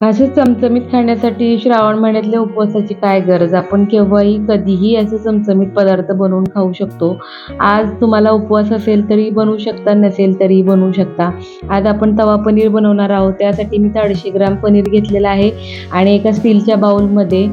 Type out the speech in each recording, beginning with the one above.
असे चमचमीत खाण्यासाठी श्रावण महिन्यातल्या उपवासाची काय गरज? आपण केव्हाही कधीही असे चमचमीत पदार्थ बनवून खाऊ शकतो. आज तुम्हाला उपवास असेल तरी बनवू शकता नसेल तरी बनवू शकता. आज आपण तवा पनीर बनवणार आहोत. त्यासाठी मी अडीचशे ग्राम पनीर घेतलेलं आहे आणि एका स्टीलच्या बाउलमध्ये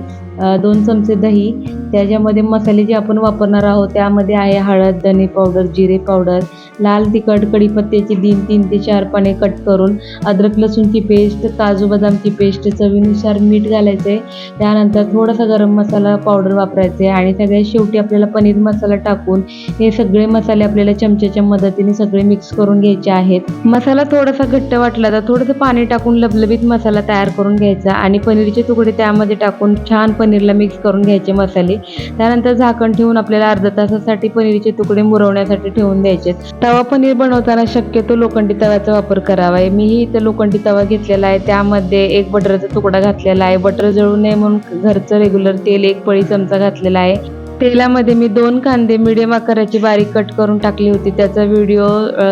दोन चमचे दही त्याच्यामध्ये मसाले जे आपण वापरणार आहोत त्यामध्ये आहे हळद धने पावडर जिरे पावडर लाल तिखट कढीपत्त्याची तीन तीन ते चार पाने कट करून अद्रक लसूणची पेस्ट काजू बदामची पेस्ट चवीनुसार मीठ घालायचं. आहे त्यानंतर थोडासा गरम मसाला पावडर वापरायचे आणि सगळ्यात शेवटी आपल्याला पनीर मसाला टाकून हे सगळे मसाले आपल्याला चमच्याच्या मदतीने सगळे मिक्स करून घ्यायचे आहेत. मसाला थोडासा घट्ट वाटला तर थोडंसं पाणी टाकून लबलबीत मसाला तयार करून घ्यायचा आणि पनीरचे तुकडे त्यामध्ये टाकून छान पनीरला मिक्स करून घ्यायचे मसाले. त्यानंतर झाकण ठेवून आपल्याला अर्धा तासासाठी पनीरचे तुकडे मुरवण्यासाठी ठेवून द्यायचे. तवा पनीर बनवताना शक्यतो लोखंडी तव्याचा वापर करावा आहे. मीही इथं लोखंडी तवा घेतलेला आहे. त्यामध्ये एक बटरचा तुकडा घातलेला आहे. बटर जळू नये म्हणून घरचं रेग्युलर तेल एक पळी चमचा घातलेला आहे. तेलामध्ये मी दोन कांदे मिडियम आकाराची बारीक कट करून टाकली होती. त्याचा व्हिडिओ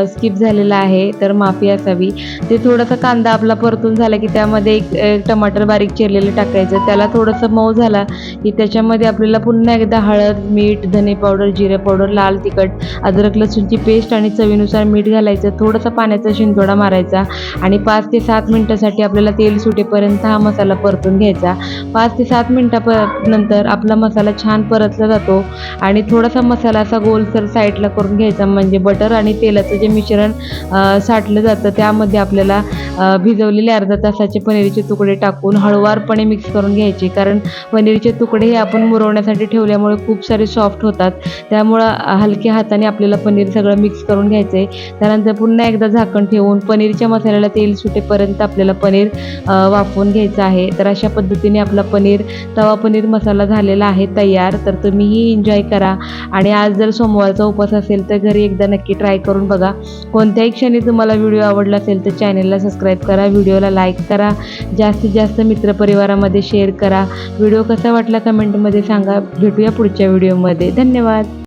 स्किप झालेला आहे. तर माफी असावी. ते थोडासा कांदा आपला परतून झाला की त्यामध्ये एक एक टमाटर बारीक चिरलेलं टाकायचं. त्याला थोडंसं मऊ झाला की त्याच्यामध्ये आपल्याला पुन्हा एकदा हळद मीठ धने पावडर जिरे पावडर लाल तिखट अद्रक लसूणची पेस्ट आणि चवीनुसार मीठ घालायचं. थोडासा पाण्याचा शिंतोडा मारायचा आणि पाच ते सात मिनटासाठी आपल्याला तेल सुटेपर्यंत हा मसाला परतून घ्यायचा. पाच ते सात मिनटा नंतर आपला मसाला छान परतला जातो. आणि थोडासा मसाला असा गोलसर साईडला करून घ्यायचा म्हणजे बटर आणि तेलाचं जे मिश्रण साठलं जातं त्यामध्ये आपल्याला भिजवलेले अर्धा तासाचे पनीरचे तुकडे टाकून हळूवारपणे मिक्स करून घ्यायचे. कारण पनीरचे तुकडे हे आपण मुरवण्यासाठी ठेवल्यामुळे खूप सारे सॉफ्ट होतात. त्यामुळं हलक्या हाताने आपल्याला पनीर सगळं मिक्स करून घ्यायचं आहे त्यानंतर पुन्हा एकदा झाकण ठेवून पनीरच्या मसाल्याला तेल सुटेपर्यंत आपल्याला पनीर वाफवून घ्यायचं आहे. तर अशा पद्धतीने आपला पनीर तवा पनीर मसाला झालेला आहे तयार. तर तुम्ही तुम्हीही एन्जॉय करा. आणि आज जर सोमवारचा उपवास असेल तर घरी एकदा नक्की ट्राय करून बघा. कोणत्याही क्षणी तुम्हाला व्हिडिओ आवडला असेल तर चॅनलला सबस्क्राईब करा व्हिडिओला लाईक करा. जास्तीत जास्त मित्रपरिवारामध्ये शेअर करा. व्हिडिओ कसा वाटला कमेंटमध्ये सांगा. भेटूया पुढच्या व्हिडिओमध्ये धन्यवाद.